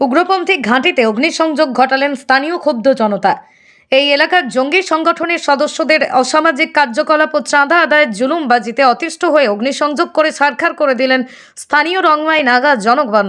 উগ্রপন্থী ঘাঁটিতে অগ্নিসংযোগ ঘটালেন স্থানীয় ক্ষুব্ধ জনতা। এই এলাকার জঙ্গি সংগঠনের সদস্যদের অসামাজিক কার্যকলাপ ও চাঁদা আদায়ের জুলুমবাজিতে অতিষ্ঠ হয়ে অগ্নিসংযোগ করে ছারখার করে দিলেন স্থানীয় রংমাই নাগা জনগণ।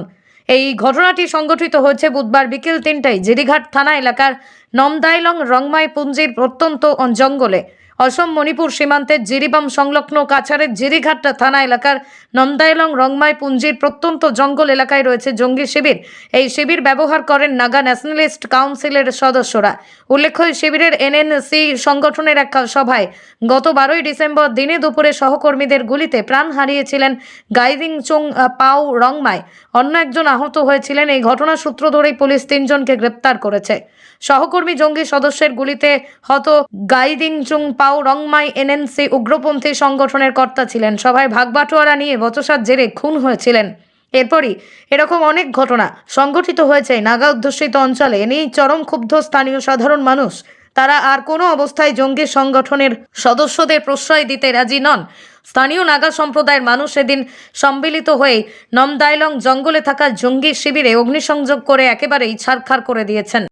এই ঘটনাটি সংগঠিত হয়েছে বুধবার বিকেল তিনটায়। জিরিঘাট থানা এলাকার নমদাইলং রংমাই পুঞ্জির প্রত্যন্ত জঙ্গলে। অসম মণিপুর সীমান্তের জিরিবাম সংলগ্ন কাছাড়ের জিরিঘাট থানা এলাকার নন্দাইলং রংমাই পুঞ্জির প্রত্যন্ত জঙ্গল এলাকায় রয়েছে জঙ্গি শিবির। এই শিবির ব্যবহার করেন নাগা ন্যাশনালিস্ট কাউন্সিলের সদস্যরা। উল্লেখ্য শিবিরের এনএনসি সংগঠনের এক সভায় গত বারোই ডিসেম্বর দিনে দুপুরে সহকর্মীদের গুলিতে প্রাণ হারিয়েছিলেন গাইদিং চুং পাও রংমাই। অন্য একজন আহত হয়েছিলেন। এই ঘটনার সূত্র ধরেই পুলিশ তিনজনকে গ্রেপ্তার করেছে। সহকর্মী জঙ্গি সদস্যের গুলিতে হত গাইদিং চুং পাও রংমাই এনএনসি উগ্রপন্থী সংগঠনের কর্তা ছিলেন। সভায় ভাগবাটোয়ারা নিয়ে বচসার জেরে খুন হয়েছিলেন। এরপরই এরকম অনেক ঘটনা সংগঠিত হয়েছে নাগা অধ্যুষিত অঞ্চলে। এ নিয়েই চরম ক্ষুব্ধ স্থানীয় সাধারণ মানুষ। তারা আর কোনো অবস্থায় জঙ্গি সংগঠনের সদস্যদের প্রশ্রয় দিতে রাজি নন। স্থানীয় নাগা সম্প্রদায়ের মানুষ এদিন সম্মিলিত হয়ে নমদাইলং জঙ্গলে থাকা জঙ্গি শিবিরে অগ্নিসংযোগ করে একেবারেই ছারখার করে দিয়েছেন।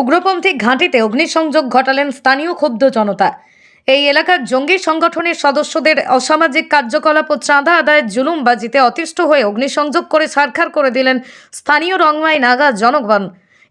উগ্রপন্থী ঘাঁটিতে অগ্নিসংযোগ ঘটালেন স্থানীয় ক্ষুব্ধ জনতা। এই এলাকার জঙ্গি সংগঠনের সদস্যদের অসামাজিক কার্যকলাপ ও চাঁদা আদায়ের জুলুমবাজিতে অতিষ্ঠ হয়ে অগ্নিসংযোগ করে ছারখার করে দিলেন স্থানীয় রংমাই নাগা জনগণ।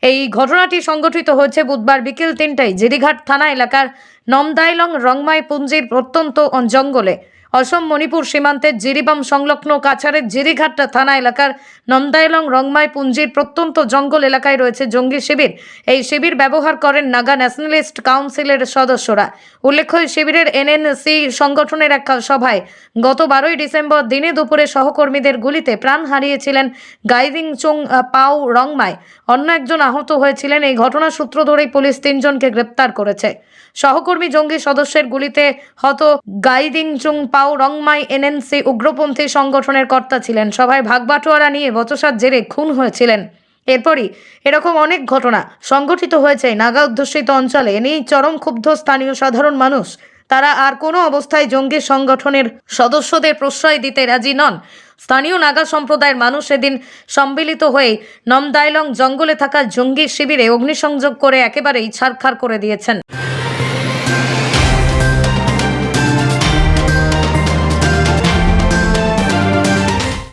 এই ঘটনাটি সংগঠিত হয়েছে বুধবার বিকেল তিনটায় জিরিঘাট থানা এলাকার নমদাইলং রংমাই পুঞ্জির প্রত্যন্ত জঙ্গলে। অসম মণিপুর সীমান্তের জিরিবাম সংলগ্ন কাছাড়ের জিরিঘাট থানা এলাকার নন্দাইলং রংমাই পুঞ্জির প্রত্যন্ত জঙ্গল এলাকায় রয়েছে জঙ্গি শিবির। এই শিবির ব্যবহার করেন নাগা ন্যাশনালিস্ট কাউন্সিলের সদস্যরা। উল্লেখ্য, এই শিবিরের এনএনসি সংগঠনের এক সভায় গত বারোই ডিসেম্বর দিনে দুপুরে সহকর্মীদের গুলিতে প্রাণ হারিয়েছিলেন গাইদিং চুং পাও রংমাই। অন্য একজন আহত হয়েছিলেন। এই ঘটনার সূত্র ধরেই পুলিশ তিনজনকে গ্রেপ্তার করেছে। সহকর্মী জঙ্গি সদস্যের গুলিতে হত গাইদিং চুং পাও রংমাই এনএনসি উগ্রপন্থী সংগঠনের কর্তা ছিলেন। সভায় ভাগবাটোয়ারা নিয়ে বচসার জেরে খুন হয়েছিলেন। এরপরই এরকম অনেক ঘটনা সংঘটিত হয়েছে নাগা অধ্যুষিত অঞ্চলে। এ নিয়েই চরম ক্ষুব্ধ স্থানীয় সাধারণ মানুষ। তারা আর কোনো অবস্থায় জঙ্গি সংগঠনের সদস্যদের প্রশ্রয় দিতে রাজি নন। স্থানীয় নাগা সম্প্রদায়ের মানুষ এদিন সম্মিলিত হয়ে নমদাইলং জঙ্গলে থাকা জঙ্গি শিবিরে অগ্নিসংযোগ করে একেবারেই ছারখার করে দিয়েছেন।